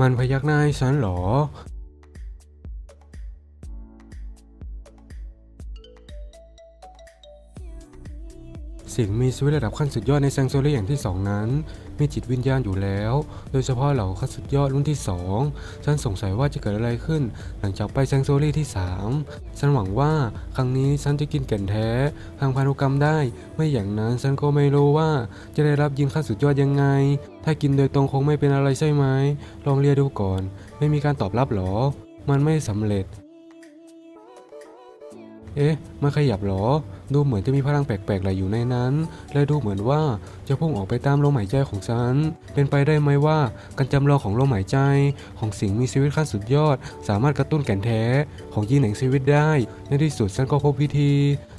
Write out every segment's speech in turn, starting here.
มันพยักหน้าให้ฉันหรอ สิ่งมีชีวิตระดับขั้นสุดยอดในแซงโซเรีอย่างที่สองนั้น มีจิตวิญญาณอยู่แล้ว โดยเฉพาะเหล่าขั้นสุดยอดรุ่นที่สองฉันสงสัยว่าจะเกิดอะไรขึ้น หลังจากไปแซงโซเรีที่สามฉันหวังว่าครั้งนี้ฉันจะกินแก่นแท้ทางพันธุกรรมได้ ไม่อย่างนั้นฉันก็ไม่รู้ว่าจะได้รับยินขั้นสุดยอดยังไง ถ้ากินโดยตรงคงไม่เป็นอะไรใช่ไหมลองเรียดูก่อน ไม่มีการตอบรับหรอ มันไม่สำเร็จ เอ๊ะ มันขยับหรอ ดูเหมือนจะมีพลังแปลกๆไหลอยู่ในนั้น และดูเหมือนว่าจะพุ่งออกไปตามลมหายใจของฉัน เป็นไปได้ไหมว่าการจำลองของลมหายใจ ของสิ่งมีชีวิตขั้นสุดยอด สามารถกระตุ้นแก่นแท้ของยีนแห่งชีวิตได้ ในที่สุดฉันก็พบวิธี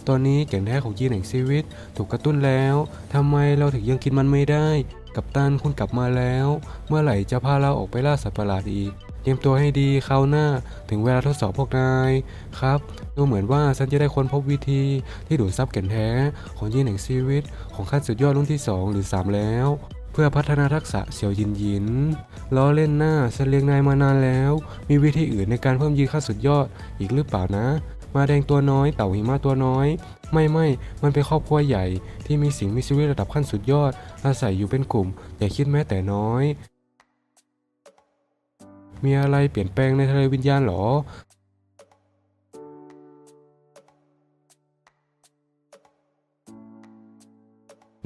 ตอนนี้แก่นแท้ของยีนแห่งชีวิต ถูกกระตุ้นแล้ว ทำไมเราถึงยังกินมันไม่ได้ กับตันคุณกลับมาแล้ว เมื่อไหร่จะพาเราออกไปล่าสัตว์ประหลาดอีก เตรียมตัวให้ดีคราวหน้า ถึงเวลาทดสอบพวกนาย ครับ ดูเหมือนว่าฉันจะได้ค้นพบวิธีที่ดูดซับแก่นแท้ของยีนแห่งชีวิต ของขั้นสุดยอดรุ่นที่ 2 หรือ 3 แล้วเพื่อพัฒนาทักษะเสี่ยวยินยิน ล้อเล่นหน้าฉันเลี้ยงนายมานานแล้ว มีวิธีอื่นในการเพิ่มยีนขั้นสุดยอดอีกหรือเปล่านะ มาแดงตัวน้อย เต่าหิมะตัวน้อย ไม่ไม่ มันเป็นครอบครัวใหญ่ ที่มีสิ่งมีชีวิตระดับขั้นสุดยอด อาศัยอยู่เป็นกลุ่ม อย่าคิดแม้แต่น้อย มีอะไรเปลี่ยนแปลงในทะเลวิญญาณหรอ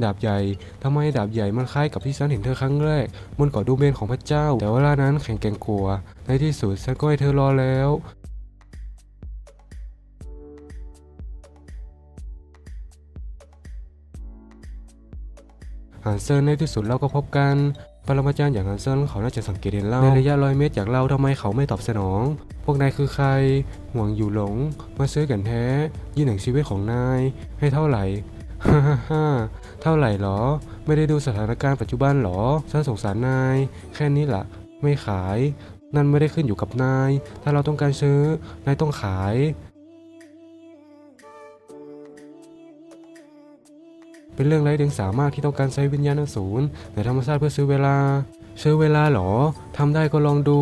ดาบใหญ่ ทำไมดาบใหญ่มันคล้ายกับที่ฉันเห็นเธอครั้งแรกบนเกาะดูเมนของพระเจ้า แต่เวลานั้นแข็งแกร่งกลัว ในที่สุดฉันก็ให้เธอรอแล้ว ฮันเซนในที่สุดเราก็พบกัน ปรมาจารย์อย่างฮันเซนเขาน่าจะสังเกตเห็นเราในระยะร้อยเมตรจากเราทำไมเขาไม่ตอบสนอง พวกนายคือใคร ห่วงอยู่หลง มาซื้อกันแท้ยิ่งหนังชีวิตของนาย ให้เท่าไหร่ฮ่าฮ่าฮ่าเท่าไหร่หรอ ไม่ได้ดูสถานการณ์ปัจจุบันหรอ ฉันสงสารนาย แค่นี้ล่ะ ไม่ขาย นั่นไม่ได้ขึ้นอยู่กับนาย ถ้าเราต้องการซื้อ นายต้องขาย เป็นเรื่องไร้เดียงสามากที่ต้องการใช้วิญญาณอสูรแต่ธรรมชาติเพื่อซื้อเวลา ซื้อเวลาหรอทำได้ก็ลองดู